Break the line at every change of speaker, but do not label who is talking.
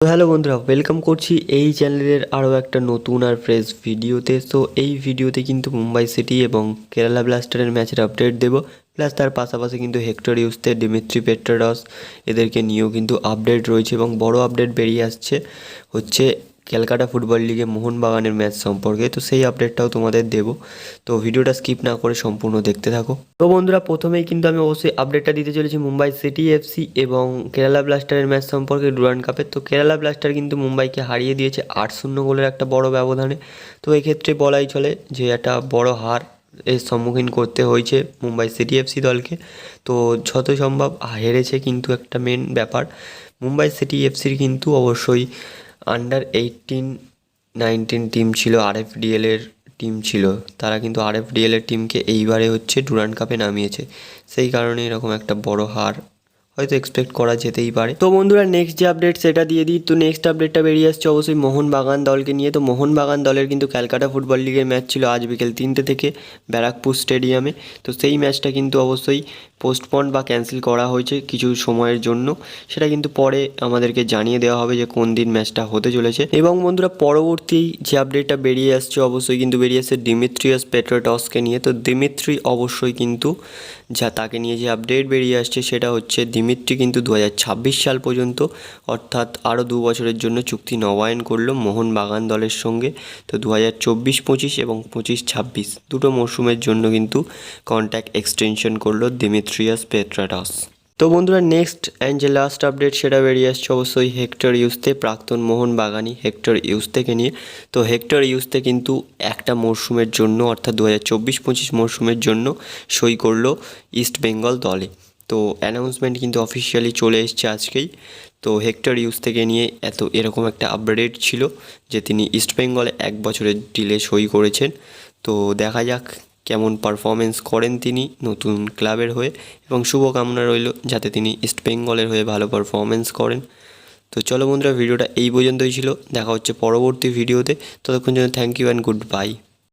তো হ্যালো বন্ধুরা ওয়েলকাম করছি এই চ্যানেলের আরও একটা নতুন আর ফ্রেশ ভিডিওতে সো এই ভিডিওতে কিন্তু মুম্বাই সিটি এবং কেরালা ব্লাস্টারের ম্যাচের আপডেট দেব। প্লাস তার পাশাপাশি কিন্তু হেক্টর ইউসতে ডিমিত্রি পেট্রাডস এদেরকে নিয়েও কিন্তু আপডেট রয়েছে এবং বড় আপডেট বেরিয়ে আসছে হচ্ছে ক্যালকাটা ফুটবল লিগে মোহনবাগানের ম্যাচ সম্পর্কে, তো সেই আপডেটটাও তোমাদের দেবো। তো ভিডিওটা স্কিপ না করে সম্পূর্ণ দেখতে থাকো। তো বন্ধুরা, প্রথমেই কিন্তু আমি অবশ্যই আপডেটটা দিতে চলেছি মুম্বাই সিটি এফসি এবং কেরালা ব্লাস্টারের ম্যাচ সম্পর্কে ডুরান্ড কাপের। তো কেরালা ব্লাস্টার কিন্তু মুম্বাইকে হারিয়ে দিয়েছে আট শূন্য গোলের একটা বড় ব্যবধানে। তো এক্ষেত্রে বলাই চলে যে একটা বড় হার এর সম্মুখীন করতে হয়েছে মুম্বাই সিটি এফসি দলকে। তো যত সম্ভব হেরেছে কিন্তু একটা মেন ব্যাপার। মুম্বাই সিটি এফসির কিন্তু অবশ্যই আন্ডার এইটিন নাইনটিন টিম ছিল আর এফ ডিএলের টিম ছিল। তারা কিন্তু আরএফডিএলের টিমকে এইবারে হচ্ছে ডুরান্ড কাপে নামিয়েছে। সেই কারণে এরকম একটা বড় হার হয়তো এক্সপেক্ট করা যেতেই পারে। তো বন্ধুরা নেক্সট যে আপডেট সেটা দিয়ে দিই। তো নেক্সট আপডেটটা বেরিয়ে আসছে অবশ্যই মোহনবাগান দলকে নিয়ে। তো মোহনবাগান দলের কিন্তু ক্যালকাটা ফুটবল লিগের ম্যাচ ছিল আজ বিকেল তিনটে থেকে ব্যারাকপুর স্টেডিয়ামে তো সেই ম্যাচটা কিন্তু অবশ্যই পোস্টপন্ড বা ক্যান্সেল করা হয়েছে কিছু সময়ের জন্য। সেটা কিন্তু পরে আমাদেরকে জানিয়ে দেওয়া হবে যে কোন দিন ম্যাচটা হতে চলেছে। এবং বন্ধুরা, পরবর্তী যে আপডেটটা বেরিয়ে আসছে অবশ্যই কিন্তু বেরিয়ে আসছে ডিমিত্রিয়াস পেট্রোটসকে নিয়ে। তো দিমিত্রি অবশ্যই কিন্তু যা তাকে নিয়ে যে আপডেট বেরিয়ে আসছে সেটা হচ্ছে দিমিত্রি কিন্তু দু হাজার ছাব্বিশ সাল পর্যন্ত, অর্থাৎ আরও দু বছরের জন্য চুক্তি নবায়ন করল মোহনবাগান দলের সঙ্গে। তো দু হাজার চব্বিশ পঁচিশ এবং পঁচিশ ছাব্বিশ দুটো মরশুমের জন্য কিন্তু কন্ট্যাক্ট এক্সটেনশন করল দিমিত্রিয়াস পেট্রাটাস তো বন্ধুরা নেক্সট অ্যান্ড যে লাস্ট আপডেট সেটা বেরিয়ে আসছে অবশ্যই হেক্টর ইউসতে প্রাক্তন মোহন বাগানি হেক্টর ইউস থেকে নিয়ে। তো হেক্টর ইউসতে কিন্তু একটা মরশুমের জন্য, অর্থাৎ দু হাজার চব্বিশ পঁচিশ মরশুমের জন্য সই করল ইস্ট বেঙ্গল দলে। তো অ্যানাউন্সমেন্ট কিন্তু অফিসিয়ালি চলে এসছে আজকেই। তো হেক্টর ইউজ থেকে নিয়ে এত এরকম একটা আপডেট ছিল যে তিনি ইস্ট বেঙ্গলে এক বছরের ডিলে সই করেছেন। তো দেখা যাক কেমন পারফরমেন্স করেন তিনি নতুন ক্লাবের হয়ে এবং শুভকামনা রইল যাতে তিনি ইস্ট বেঙ্গলের হয়ে ভালো পারফরমেন্স করেন। তো চলো বন্ধুরা, ভিডিওটা এই পর্যন্তই ছিল। দেখা হচ্ছে পরবর্তী ভিডিওতে। ততক্ষণ জন্য thank you and good bye